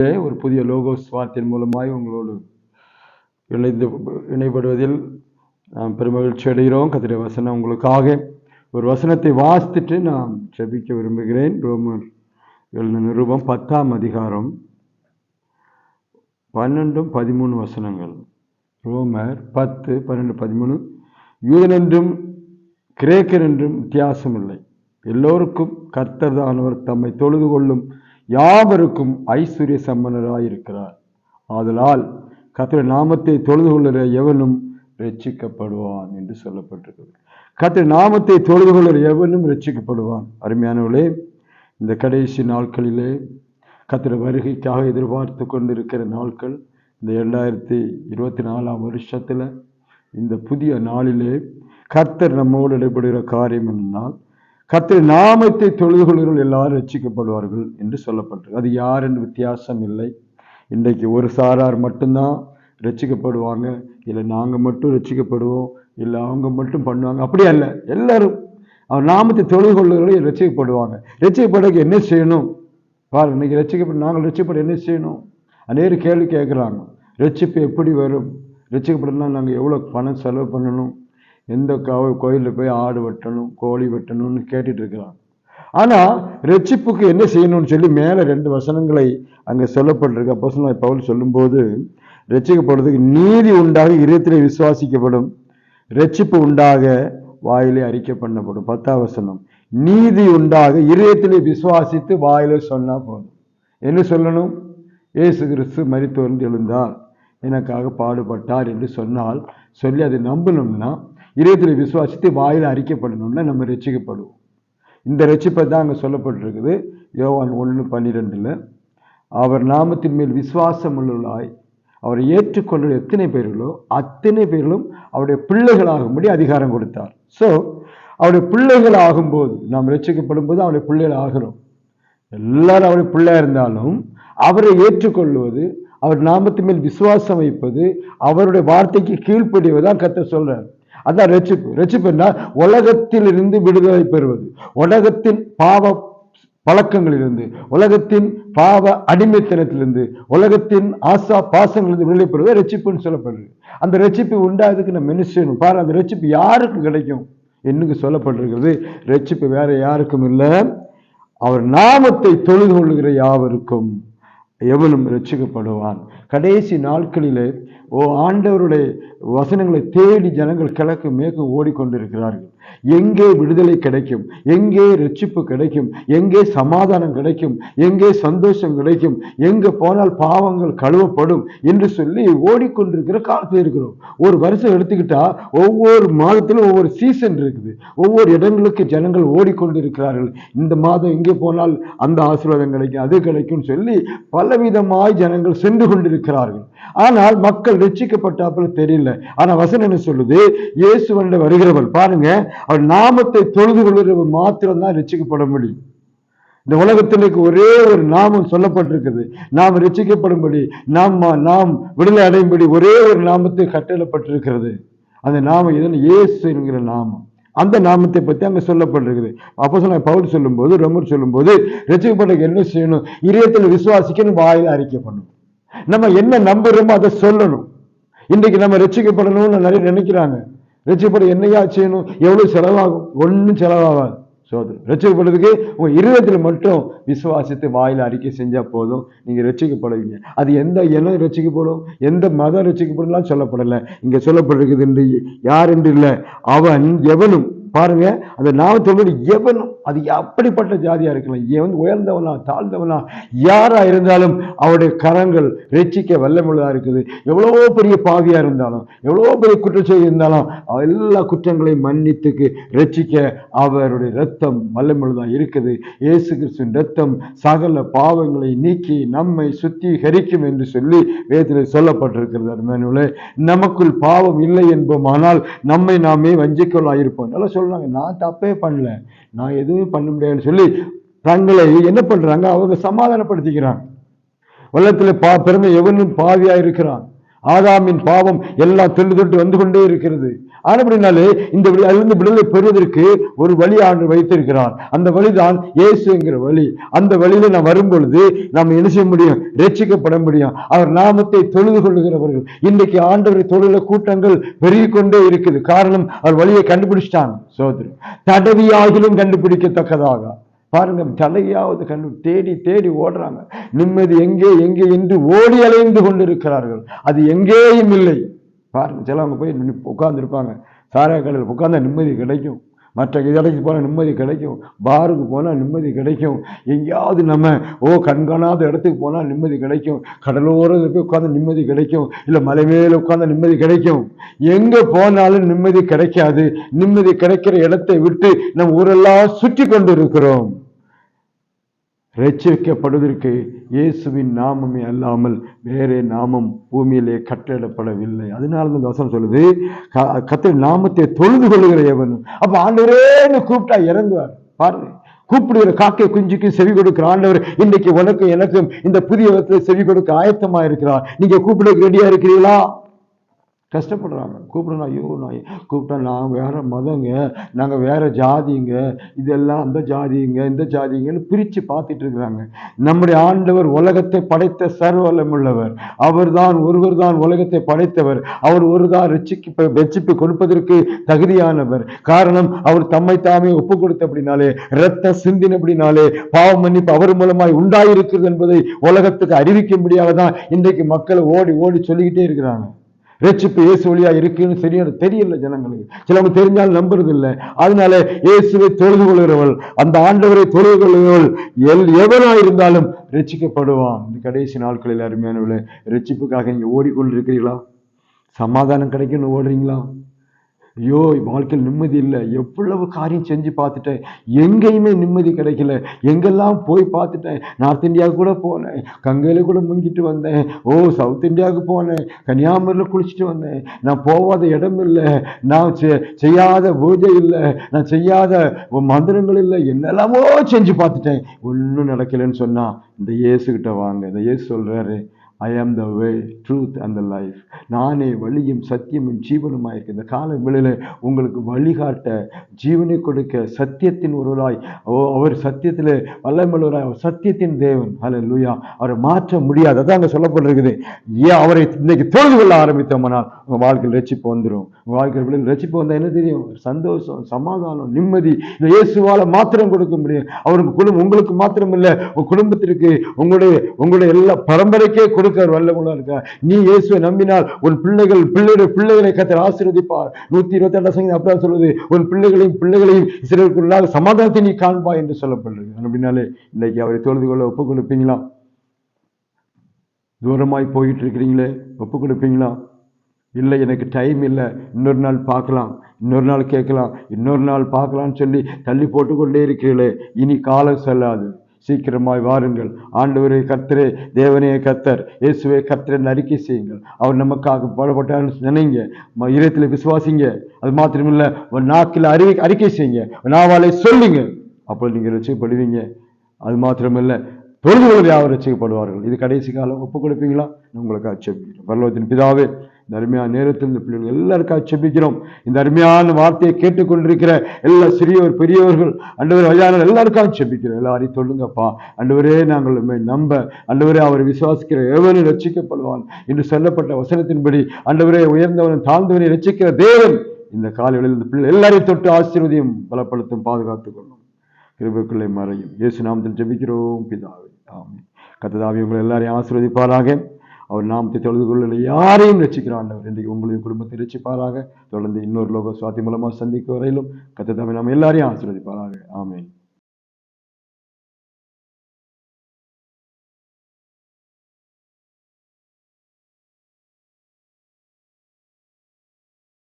ஒரு புதிய லோகோஸ் வார்த்தையின் மூலமாய் உங்களோடு இணைந்து இணைபடுவதில் நாம் பெருமகிழ்ச்சி அடைகிறோம். கத்திர வசனம் உங்களுக்காக. ஒரு வசனத்தை வாசித்துட்டு நான் ஜெபிக்க விரும்புகிறேன். ரோமர் எழுந்த நிருபம் பத்தாம் அதிகாரம் பன்னெண்டும் பதிமூணு வசனங்கள். ரோமர் பத்து பன்னெண்டு பதிமூணு. யூதன் என்றும் கிரேக்கர் என்றும் வித்தியாசம் இல்லை எல்லோருக்கும் கர்த்தர்தானவர் தம்மை தொழுது கொள்ளும் யாவருக்கும் ஐஸ்வர்ய சம்பனராய் இருக்கிறார். ஆதலால் கத்திர நாமத்தை தொழுது கொள்ளுகிற எவனும் ரட்சிக்கப்படுவான் என்று சொல்லப்பட்டிருக்கிறது. கத்திர நாமத்தை தொழுது கொள்ளுகிற எவனும் ரட்சிக்கப்படுவான் அருமையானவர்களே இந்த கடைசி நாட்களிலே கத்திர வருகைக்காக எதிர்பார்த்து கொண்டிருக்கிற நாட்கள் இந்த இரண்டாயிரத்தி இருபத்தி நாலாம் வருஷத்தில் இந்த புதிய நாளிலே கர்த்தர் நம்மோடு இடைப்படுகிற காரியம் என்னென்னால் கத்திரி நாமத்தை தொழுது கொள்கிறவர்கள் எல்லாரும் ரட்சிக்கப்படுவார்கள் என்று சொல்லப்பட்டது அது யார் என்று வித்தியாசம் இல்லை. இன்றைக்கு ஒரு சாரார் மட்டும்தான் ரட்சிக்கப்படுவாங்க. இல்லை நாங்கள் மட்டும் ரட்சிக்கப்படுவோம். இல்லை அவங்க மட்டும் பண்ணுவாங்க. அப்படி அல்ல. எல்லாரும் அவர் நாமத்தை தொழுது கொள்கிறவர்கள் ரட்சிக்கப்படுவாங்க. ரட்சிக்கப்படுறதுக்கு என்ன செய்யணும்? பாருங்க இன்றைக்கி ரட்சிக்கப்பட நாங்கள் ரட்சிக்கப்பட என்ன செய்யணும்? அநேக கேள்வி கேட்குறாங்க. ரட்சிப்பு எப்படி வரும்? ரட்சிக்கப்படலாம் நாங்கள் எவ்வளோ பணம் செலவு பண்ணணும்? எந்த கோயிலில் போய் ஆடு வெட்டணும் கோழி வெட்டணும்னு கேட்டுட்டு இருக்கிறான் ஆனால் ரட்சிப்புக்கு என்ன செய்யணும்னு சொல்லி மேலே ரெண்டு வசனங்களை அங்கே சொல்லப்பட்டிருக்க. அப்போ பவுல் சொல்லும்போது ரட்சிக்கப்படுறதுக்கு நீதி உண்டாக இதயத்திலே விசுவாசிக்கப்படும். ரட்சிப்பு உண்டாக வாயிலே அறிக்கை பண்ணப்படும் பத்தாம் வசனம். நீதி உண்டாக இதயத்திலே விசுவாசித்து வாயிலே சொன்னால் போதும். என்ன சொல்லணும்? ஏசு கிறிஸ்து மரித்தோர்ந்து எழுந்தார். எனக்காக பாடுபட்டார் என்று சொன்னால் சொல்லி அதை நம்பணும்னா இதயத்தில் விசுவாசித்து வாயில் அறிக்கப்படணும்னா நம்ம ரசிக்கப்படுவோம். இந்த ரட்சிப்பை தான் அங்கே சொல்லப்பட்டிருக்குது. யோவான் ஒன்று பன்னிரெண்டில் அவர் நாமத்தின் மேல் விசுவாசம் உள்ளவர்களாய் அவரை ஏற்றுக்கொண்ட எத்தனை பேர்களோ அத்தனை பேர்களும் அவருடைய பிள்ளைகளாகும்படி அதிகாரம் கொடுத்தார். ஸோ அவருடைய பிள்ளைகள் ஆகும்போது நாம் ரசிக்கப்படும் போது அவருடைய பிள்ளைகள் ஆகிறோம். எல்லாரும் அவருடைய பிள்ளையாக இருந்தாலும் அவரை ஏற்றுக்கொள்வது அவர் நாமத்தின் மேல் விசுவாசம் வைப்பது அவருடைய வார்த்தைக்கு கீழ்ப்படிவதான் கத்த சொல்கிறார் அதான் ரட்சிப்பு. என்ன? உலகத்திலிருந்து விடுதலை பெறுவது. உலகத்தின் பாவ பழக்கங்களிலிருந்து உலகத்தின் பாவ அடிமைத்தனத்திலிருந்து உலகத்தின் ஆசா பாசங்களிலிருந்து விடுதலை பெறுவது ரட்சிப்புன்னு சொல்லப்படுது. அந்த ரட்சிப்பு உண்டாதுக்கு நம்ம என்ன செய்யணும்? பாரு அந்த ரட்சிப்பு யாருக்கு கிடைக்கும்? என்னுக்கு சொல்லப்பட்டிருக்கிறது? ரட்சிப்பு வேற யாருக்கும் இல்லை. அவர் நாமத்தை தொழுது கொள்ளுகிற யாவருக்கும் எவனும் ரட்சிக்கப்படுவான்? கடைசி நாட்களிலே ஓ ஆண்டவருடைய வசனங்களை தேடி ஜனங்கள் கிழக்கு மேற்கு ஓடிக்கொண்டிருக்கிறார்கள். எங்கே விடுதலை கிடைக்கும்? எங்கே ரட்சிப்பு கிடைக்கும்? எங்கே சமாதானம் கிடைக்கும்? எங்கே சந்தோஷம் கிடைக்கும்? எங்கே போனால் பாவங்கள் கழுவப்படும் என்று சொல்லி ஓடிக்கொண்டிருக்கிற காலத்தில் இருக்கிறோம். ஒரு வருஷம் எடுத்துக்கிட்டா ஒவ்வொரு மாதத்திலும் ஒவ்வொரு சீசன் இருக்குது. ஒவ்வொரு இடங்களுக்கு ஜனங்கள் ஓடிக்கொண்டிருக்கிறார்கள். இந்த மாதம் இங்கே போனால் அந்த ஆசீர்வாதம் கிடைக்கும் அது கிடைக்கும் சொல்லி பலவிதமாய் ஜனங்கள் சென்று கொண்டிருக்கிறார்கள். ஆனால் மக்கள் ரட்சிக்கப்பட்டாப்புல தெரியல ஆனா வசனம் என்ன சொல்லுது? இயேசு வந்து வருகிறவள் பாருங்க அவர் நாமத்தை தொழுது கொள்கிறவர் மாத்திரம்தான் ரட்சிக்கப்பட முடியும். இந்த உலகத்திற்கு ஒரே ஒரு நாமம் சொல்லப்பட்டிருக்குது. நாம் ரட்சிக்கப்படும்படி நாம் நாம் விடுதலை அடையும்படி ஒரே ஒரு நாமத்தை கட்டளப்பட்டிருக்கிறது அந்த நாமம் இதன் இயேசு என்கிற நாமம். அந்த நாமத்தை பத்தி அங்க சொல்லப்பட்டிருக்குது. அப்போ சொன்ன பவுல் சொல்லும்போது ரொம்ப சொல்லும்போது ரசிக்கப்பட்ட என்ன செய்யணும்? இதயத்தில் விசுவாசிக்கணும் வாயில் அறிக்கை பண்ணணும் நம்ம என்ன நம்புறோமோ அதை சொல்லணும். இன்றைக்கு நம்ம ரசிக்கப்படணும்னு நிறைய நினைக்கிறாங்க. ரசிக்கப்பட என்னையா செய்யணும்? எவ்வளவு செலவாகும்? ஒன்றும் செலவாகாது. சோதனை ரசிக்கப்படுறதுக்கு உங்க இருதயத்தில் மட்டும் விசுவாசத்தை வாயில் அறிக்கை செஞ்சா போதும். நீங்க ரசிக்கப்படுவீங்க. அது எந்த இனம் ரசிக்கப்படும்? எந்த மதம் ரசிக்கப்படலாம் சொல்லப்படலை. இங்க சொல்லப்பட்டிருக்குது என்று யார் என்று இல்லை. அவன் எவனும். பாருங்க அந்த நாமத்தோடு எவனும் அது அப்படிப்பட்ட ஜாதியாக இருக்கலாம்? எவன் உயர்ந்தவனா தாழ்ந்தவனா? யாராக இருந்தாலும் அவருடைய கரங்கள் ரட்சிக்க வல்லமுள்ளதாக இருக்குது. எவ்வளோ பெரிய பாவியாக இருந்தாலும் எவ்வளோ பெரிய குற்றச்செய்தி இருந்தாலும் எல்லா குற்றங்களையும் மன்னித்துக்கு ரட்சிக்க அவருடைய ரத்தம் வல்லமுள்ளதாக இருக்குது. இயேசு கிறிஸ்துவின் ரத்தம் சகல பாவங்களை நீக்கி நம்மை சுத்திகரிக்கும் என்று சொல்லி வேதத்தில் சொல்லப்பட்டிருக்கிறது. அருமையானவர்களே நமக்குள் பாவம் இல்லை என்போமானால் நம்மை நாமே வஞ்சிக்கொள்ளாயிருப்போம் நல்லா சொல்கிறாங்க நான் தப்பே பண்ணல. நான் எதுவும் பண்ண முடியாதுன்னு சொல்லி தங்களை என்ன பண்றாங்க? அவங்க சமாதானப்படுத்திக்கிறாங்க. உலகத்தில் பா எவனும் பாவியா இருக்கிறான் ஆதாமின் பாவம் எல்லாம் தொண்டு தொட்டு வந்து கொண்டே இருக்கிறது. ஆனப்படினாலே இந்த விடு- அதிலிருந்து விடுதலை பெறுவதற்கு ஒரு வழி ஆண்டு வைத்திருக்கிறார் அந்த வழிதான் இயேசுங்கிற வழி. அந்த வழியில நாம் வரும் பொழுது நாம் என்ன செய்ய முடியும்? ரட்சிக்கப்பட முடியும். அவர் நாமத்தை தொழுது கொள்ளுகிறவர்கள். இன்னைக்கு ஆண்டவரை தொழில கூட்டங்கள் பெருகி கொண்டே இருக்குது. காரணம் அவர் வழியை கண்டுபிடிச்சிட்டான். சோதரி தடவியாகிலும் கண்டுபிடிக்கத்தக்கதாக. பாருங்க தலையாவது கண்டு தேடி தேடி ஓடுறாங்க. நிம்மதி எங்கே எங்கே என்று ஓடி அலைந்து கொண்டிருக்கிறார்கள். அது எங்கேயும் இல்லை. பாருங்க சிலவங்க போய் உட்காந்துருப்பாங்க சாராய கடையில் உட்கார்ந்தா நிம்மதி கிடைக்கும். மற்ற இதழைக்கு போனால் நிம்மதி கிடைக்கும். பாருக்கு போனால் நிம்மதி கிடைக்கும். எங்கேயாவது நம்ம ஓ கண்காணாத இடத்துக்கு போனால் நிம்மதி கிடைக்கும். கடலோரத்தில் போய் உட்காந்து நிம்மதி கிடைக்கும். இல்லை மலை மேலே உட்காந்து நிம்மதி கிடைக்கும். எங்கே போனாலும் நிம்மதி கிடைக்காது. நிம்மதி கிடைக்கிற இடத்தை விட்டு நம்ம ஊரெல்லாம் சுற்றி கொண்டு இருக்கிறோம் ரட்சிக்கப்படுவதற்கு இயேசுவின் நாமமே அல்லாமல் வேறே நாமம் பூமியிலே கட்டிடப்படவில்லை அதனால இந்த வசனம் சொல்லுது க- நாமத்தை தொழுது கொள்ளுகிற எவன்? அப்ப ஆண்டவரேன்னு கூப்பிட்டா இறங்குவார். பாருங்க கூப்பிடுகிற காக்கை குஞ்சுக்கு செவி கொடுக்கிற ஆண்டவர் இன்னைக்கு உனக்கும் எனக்கும் இந்த புதிய விதத்தில் செவி கொடுக்க ஆயத்தமா இருக்கிறார் நீங்க கூப்பிட ரெடியா இருக்கிறீங்களா கஷ்டப்படுறாங்க. கூப்பிடணும் ஐயோ நான் கூப்பிட்டா நான் வேறு மதங்க நாங்கள் வேறு ஜாதிங்க இதெல்லாம் அந்த ஜாதிங்க இந்த ஜாதிங்கன்னு பிரித்து பார்த்துட்டு இருக்கிறாங்க. நம்முடைய ஆண்டவர் உலகத்தை படைத்த சர்வலமுள்ளவர் அவர்தான் ஒருவர் தான் உலகத்தை படைத்தவர். அவர் ஒரு தான் ரட்சிக்கு வெச்சிப்பு கொடுப்பதற்கு தகுதியானவர். காரணம் அவர் தம்மை தாமே ஒப்பு கொடுத்தபடினாலே ரத்த சிந்தினபடினாலே பாவ மன்னிப்பு அவர் மூலமாய் உண்டாயிருக்கிறது என்பதை உலகத்துக்கு அறிவிக்கும்படியாக தான் இன்றைக்கு மக்களை ஓடி ஓடி சொல்லிக்கிட்டே இருக்கிறாங்க. ரட்சிப்பு இயேசு வழியா இருக்குன்னு சரியான தெரியல ஜனங்களுக்கு. சிலவங்க தெரிஞ்சாலும் நம்புறது இல்லை அதனால இயேசுவை தொழுது கொள்கிறவள் அந்த ஆண்டவரை தொழுது கொள்கிறவள் எல் எவனா இருந்தாலும் ரட்சிக்கப்படுவான். இந்த கடைசி நாட்களில் அருமையானவளை ரட்சிப்புக்காக நீங்க ஓடிக்கொண்டிருக்கிறீங்களா சமாதானம் கிடைக்கும்னு ஓடுறீங்களா? ஐயோ வாழ்க்கையில் நிம்மதி இல்லை. எவ்வளவு காரியம் செஞ்சு பார்த்துட்டேன். எங்கேயுமே நிம்மதி கிடைக்கல. எங்கெல்லாம் போய் பார்த்துட்டேன். நார்த் இந்தியாவுக்கு கூட போனேன். கங்கையில் கூட முங்கிட்டு வந்தேன். ஓ சவுத் இந்தியாவுக்கு போனேன். கன்னியாகுமரியில் குளிச்சுட்டு வந்தேன். நான் போகாத இடம் இல்லை. நான் செ- செய்யாத பூஜை இல்லை. நான் செய்யாத மந்திரங்கள் இல்லை. என்னெல்லாமோ செஞ்சு பார்த்துட்டேன். ஒன்றும் நடக்கலைன்னு சொன்னால் இந்த இயேசுகிட்ட வாங்க. இந்த இயேசு சொல்கிறாரு I am the way truth and the life நானே வழியும் சத்தியமும் ஜீவனும் இருக்கு இந்த கால வேளையில உங்களுக்கு வழிகாட்ட ஜீவனை கொடுக்க சத்தியத்தின் ஒருவராய். ஓ அவர் சத்தியத்தில் வல்லமையுள்ளவராய் அவர் சத்தியத்தின் தேவன். ஹலோ லூயா அவரை மாற்ற முடியாது. அதான் அங்கே சொல்லப்பட்டிருக்குது. ஏன் அவரை இன்னைக்கு தொழுது கொள்ள ஆரம்பித்தோம்னால் உங்கள் வாழ்க்கையில் ரசிப்பு வந்துடும் உங்கள் வாழ்க்கையில் வெளியில் ரசிப்பு வந்தால் என்ன தெரியும்? சந்தோஷம் சமாதானம் நிம்மதி. இந்த இயேசுவால் மாத்திரம் கொடுக்க முடியும். அவருக்கு குடும்பம் உங்களுக்கு மாத்திரம் இல்லை உங்கள் குடும்பத்திற்கு உங்களுடைய உங்களுடைய எல்லா பரம்பரைக்கே கொடுக்கிற வல்லமுள்ள இருக்க? நீ இயேசுவை நம்பினால் உன் பிள்ளைகள் பிள்ளையுடைய பிள்ளைகளை கத்தர் ஆசீர்வதிப்பார். நூத்தி இருபத்தி ரெண்டாம் சங்கீதம் அப்படிதான் சொல்லுது உன் பிள்ளைகளையும் பிள்ளைகளையும் சிலருக்குள்ளாக சமாதானத்தை நீ காண்பாய் என்று சொல்லப்படுறது அப்படின்னாலே இன்னைக்கு அவரை தொழுது கொள்ள ஒப்பு கொடுப்பீங்களா தூரமாய் போயிட்டு இருக்கிறீங்களே ஒப்பு கொடுப்பீங்களா இல்லை எனக்கு டைம் இல்லை. இன்னொரு நாள் பார்க்கலாம். இன்னொரு நாள் கேட்கலாம். இன்னொரு நாள் பார்க்கலாம்னு சொல்லி தள்ளி போட்டுக்கொண்டே இருக்கிறீர்களே இனி காலம் செல்லாது. சீக்கிரமாய் வாருங்கள். ஆண்டவரே கர்த்தரே தேவனே கர்த்தர் இயேசுவே கர்த்தரை அறிக்கை செய்யுங்கள். அவர் நமக்காக பாடுபட்டார்னு நினைங்க. ம- இதயத்தில் விசுவாசிங்க. அது மாத்திரமில்ல நாக்கில் அறிவி அறிக்கை செய்யுங்க. நாவாலே சொல்லுங்க. அப்போ நீங்கள் ரசிக்கப்படுவீங்க அது மாத்திரமில்ல தொழுதுகள் யாவர் ரசிக்கப்படுவார்கள் இது கடைசி காலம். ஒப்பு கொடுப்பீங்களா நான் உங்களுக்கு அச்சபிக்கிறோம் பரலோகத்தின் பிதாவே இந்த அருமையான நேரத்தில் இந்த பிள்ளைகள் எல்லாருக்கும் அச்சபிக்கிறோம் இந்த அருமையான வார்த்தையை கேட்டுக்கொண்டிருக்கிற எல்லா சிறியவர் பெரியவர்கள் அண்டவர் வயதான எல்லாருக்கும் அச்சபிக்கிறோம் எல்லாரையும் சொல்லுங்கப்பா அண்டவரே நாங்கள் நம்ப. அண்டவரே அவரை விசுவாசிக்கிற எவனும் ரசிக்கப்படுவான் என்று சொல்லப்பட்ட வசனத்தின்படி அண்டவரே உயர்ந்தவன் தாழ்ந்தவனை ரட்சிக்கிற தேவன் இந்த காலைகளில் இந்த பிள்ளை எல்லாரையும் தொட்டு ஆசீர்வதியும் பலப்படுத்தும் பாதுகாத்துக் கொள்ளும். கிருபைக்குள்ளே மறையும். இயேசு நாமத்தில் ஜெபிக்கிறோம் பிதாவை. ஆமென். கத்ததாவி உங்களை எல்லாரையும் ஆசீர்வதிப்பாராக. அவர் நாமத்தை தொழுது கொள்ள யாரையும் ரசிக்கிறான் ஆண்டவர். இன்றைக்கு உங்களுடைய குடும்பத்தை ரசிப்பாராக தொடர்ந்து இன்னொரு லோக சுவாத்தி மூலமாக சந்திக்க வரையிலும் கத்ததாவி நாம் எல்லாரையும் ஆசீர்வதிப்பாராக. ஆமேன்.